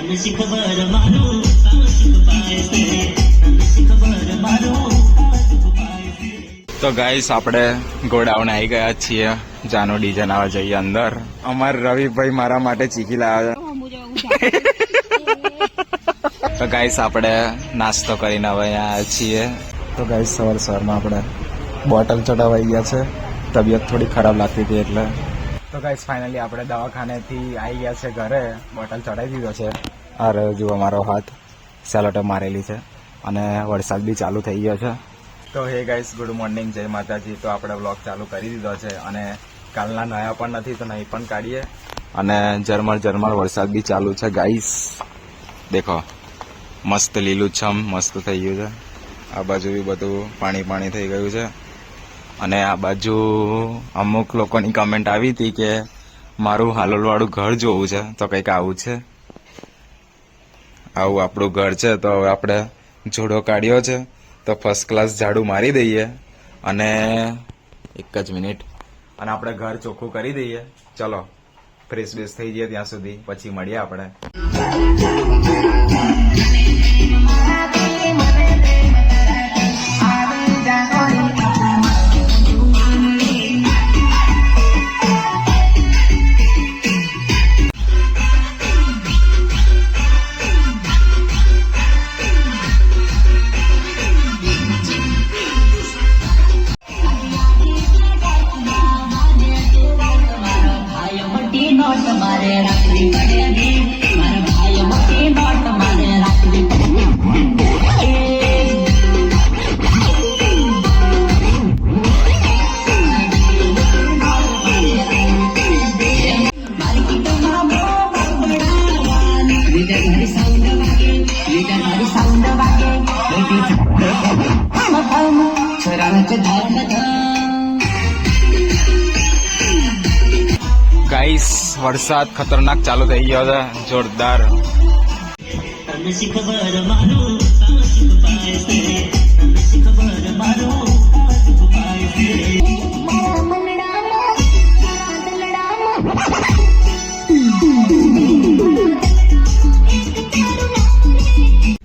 ખબર મારું તો ગાઈસ આપણે ગોડાઉન આવી ગયા છીએ. જાનો ડીજન આવવા જઈએ અંદર. અમાર રવિભાઈ મારા માટે ચીકી લાવ્યા છે. તો ગાઈસ આપણે નાસ્તો કરીને હવે અહીંયા આવ્યા છીએ. તો ગાઈસ સવાર સવારમાં આપણે બોટલ ચડાવાઈ ગયા છે. તબિયત થોડી ખરાબ લાગતી હતી એટલે તો ગાઈસ ફાઇનલી આપણે દવાખાનેથી આવી ગયા છે ઘરે. બોટલ ચડાવી દીધો છે. આ રહ્યો જુઓ મારો હાથ. સેલોટો મારેલી છે. અને વરસાદ બી ચાલુ થઈ ગયો છે. તો હે ગાઈસ ગુડ મોર્નિંગ જય માતાજી. તો આપણે બ્લોગ ચાલુ કરી દીધો છે. અને કાલના નયા પણ નથી તો નહીં પણ કાઢીએ. અને ઝરમર ઝરમર વરસાદ બી ચાલુ છે ગાઈસ દેખો મસ્ત લીલુંછમ મસ્ત થઈ ગયું છે. આ બાજુ બી બધું પાણી પાણી થઈ ગયું છે. અને આ બાજુ અમુક લોકોની કમેન્ટ આવી હતી કે મારું હાલોલવાળું ઘર જોવું છે, તો કંઈક આવું છે. આવું આપણું ઘર છે, તો હવે આપણે જોડો કાઢ્યો છે, તો ફર્સ્ટ ક્લાસ ઝાડુ મારી દઈએ અને એક જ મિનિટ અને આપણે ઘર ચોખ્ખું કરી દઈએ. ચલો ફ્રેશ બેશ થઈ જઈએ ત્યાં સુધી. પછી મળીએ આપણે. મારે રાખવી પડે મારા ભાઈ મોટી નોટ મારે રાખવી પડે માર્કેટમાં ગાઈસ વરસાદ ખતરનાક ચાલુ થઈ ગયો છે. જોરદાર.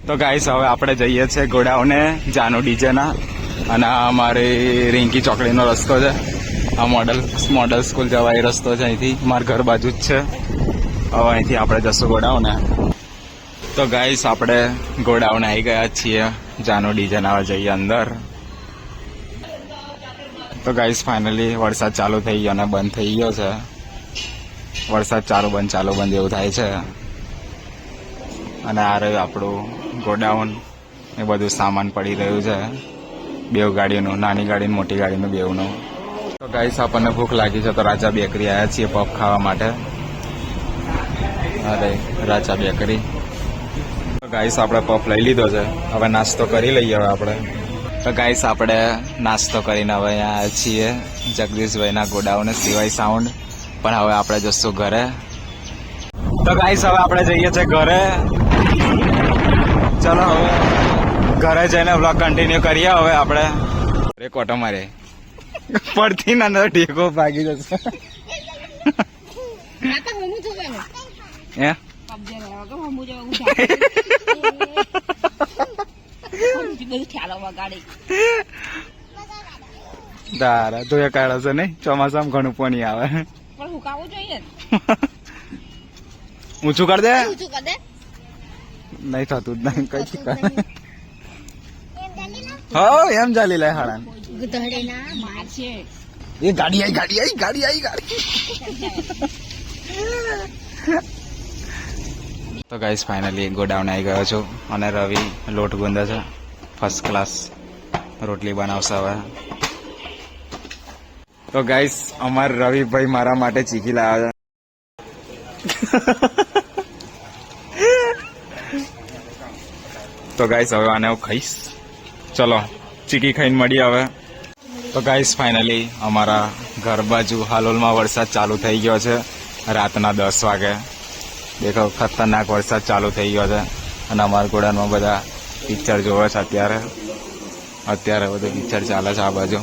તો ગાઈસ હવે આપણે જઈએ છીએ ઘોડાઓને જાનો ડીજેના. અને અમારી રિંકી ચોકડીનો રસ્તો છે. આ મોડલ મોડલ સ્કૂલ જવાય એ રસ્તો છે. અહીંથી મારા ઘર બાજુ જ છે. હવે અહીંથી આપણે જશું ગોડાઉને. તો ગાઈસ આપણે ગોડાઉને આવી ગયા છીએ. જાનો ડીજન આવે જઈએ અંદર. તો ગાઈસ ફાઇનલી વરસાદ ચાલુ થઈ ગયો અને બંધ થઈ ગયો છે. વરસાદ ચાલુ બંધ ચાલુ બંધ એવું થાય છે. અને આ રહ્યું આપણું ગોડાઉન. એ બધું સામાન પડી રહ્યું છે. બેવ ગાડીનું, નાની ગાડી મોટી ગાડીનું બેવનું તો ગાઈસ આપણને ભૂખ લાગી છે તો રાજા બેકરી આવ્યા છીએ પફ ખાવા માટે. અરે રાજા બેકરી. તો ગાઈસ આપણે પફ લઈ લીધો છે. હવે નાસ્તો કરી લઈએ હવે આપણે. તો ગાઈસ આપણે નાસ્તો કરીને હવે અહીંયા આવ્યા છીએ જગદીશભાઈના ગોડાઉને, સિવાય સાઉન્ડ પણ હવે આપણે જશું ઘરે. તો ગાઈસ હવે આપણે જઈએ છીએ ઘરે. ચલો, હવે ઘરે જઈને વ્લોગ કન્ટિન્યુ કરીએ હવે આપણે. એક ઓટો પડતી ના અંદર ટેકો ભાગી જશે. તારા તું એ છે નહીં? ચોમાસામાં ઘણું પાણી આવે. પણ હુકાવવું જોઈએ ઊંચું કર દે. ઊંચું કર દે નહીં થતું જ નહીં કઈ હો એમ ચાલી લે હાડા ગધડે માર છે. એ ગાડી આવી ગાડી આવી ગાડી આવી ગાડી. તો ગાઈસ ફાઇનલી ગોડાઉન આવી ગયો છું. અને રવિ લોટ ગુંદે છે. ફર્સ્ટ ક્લાસ રોટલી બનાવશે હવે. તો ગાઈસ અમાર રવિભાઈ મારા માટે ચીકી લાવ્યા છે. તો ગાઈસ હવે આને હું ખાઈશ. ચલો ચીકી ખાઈને મળીએ હવે. તો ગાઈસ ફાઇનલી અમારા ઘર બાજુ હાલોલમાં વરસાદ ચાલુ થઈ ગયો છે. રાતના દસ વાગે. દેખો, ખતરનાક વરસાદ ચાલુ થઈ ગયો છે. અને અમારા ગોડાનમાં બધા પિક્ચર જોવે છે અત્યારે. અત્યારે બધું પિક્ચર ચાલે છે આ બાજુ.